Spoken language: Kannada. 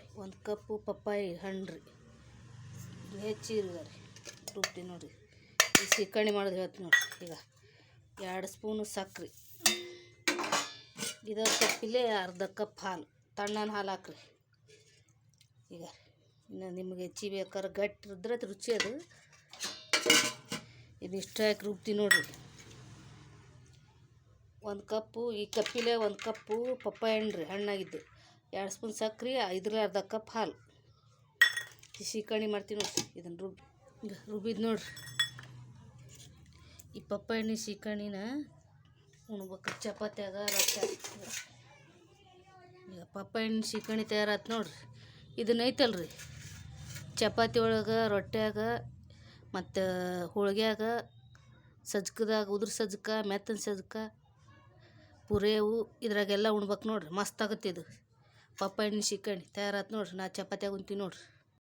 ರೀ ಒಂದು ಕಪ್ಪು ಪಪ್ಪಾಯಿ ಹಣ್ಣು ರೀ ಇದು ಹೆಚ್ಚಿರ್ಗ ರೀ ರುಬ್ಬಿ ನೋಡಿರಿ. ಈ ಸಿಕ್ಕಣಿ ಮಾಡೋದು ಹೇಳ್ತೀನಿ ನೋಡಿರಿ. ಈಗ ಎರಡು ಸ್ಪೂನು ಸಕ್ಕರೆ ಇದರ ಕಪ್ಪಿಲೆ ಅರ್ಧ ಕಪ್ ಹಾಲು, ತಣ್ಣನ ಹಾಲು ಹಾಕ್ರಿ. ಈಗ ಇನ್ನು ನಿಮಗೆ ಹೆಚ್ಚಿ ಬೇಕಾದ್ರೆ ಗಟ್ಟಿ ಇದ್ರೆ ರುಚಿ ಅದು. ಇದಿಷ್ಟು ಹಾಕಿ ರುಬ್ಬಿ ನೋಡಿರಿ. ಒಂದು ಕಪ್ಪು, ಈ ಕಪ್ಪಿಲೆ ಒಂದು ಕಪ್ಪು ಪಪ್ಪಾಯ ಹಣ್ಣು ರೀ ಹಣ್ಣಾಗಿದ್ದು. ಎರಡು ಸ್ಪೂನ್ ಸಕ್ಕರೆ ಐದರಲ್ಲಿ ಅರ್ಧ ಕಪ್ ಹಾಲು. ಈ ಮಾಡ್ತೀನಿ ನೋಡಿರಿ, ಇದನ್ನು ರುಬ್ ರುಬ್ಬಿದ್ ನೋಡ್ರಿ. ಈ ಪಪ್ಪ ಎಣ್ಣೆ ಸೀಕರ್ಣಿನ ಉಣ್ಬೇಕು ಚಪಾತ್ಯಾಗ ರೊಟ್ಟಿ ಈಗ ಪಪ್ಪಾಯ ಹಣ್ಣು ಸೀಕರ್ಣಿ ತಯಾರಾತು ನೋಡ್ರಿ. ಇದನ್ನ ಐತಲ್ರಿ, ಚಪಾತಿ ಒಳಗೆ ರೊಟ್ಟ್ಯಾಗ ಮತ್ತು ಹೋಳ್ಗ್ಯಾಗ ಸಜ್ಕದಾಗ ಉದ್ರ ಸಜ್ಕ, ಮೆತ್ತನ ಸಜ್ಕ ಪುರೇವು ಇದ್ರಾಗೆಲ್ಲ ಉಣ್ಬೇಕು ನೋಡ್ರಿ, ಮಸ್ತ್ ಆಗುತ್ತೆ ಇದು. ಪಪ್ಪಾಯ ಹಣ್ಣು ಸೀಕರ್ಣಿ ತಯಾರಾತು ನೋಡ್ರಿ. ನಾ ಚಪಾತ್ಯಾಗ ಉಣ್ತೀನಿ ನೋಡ್ರಿ.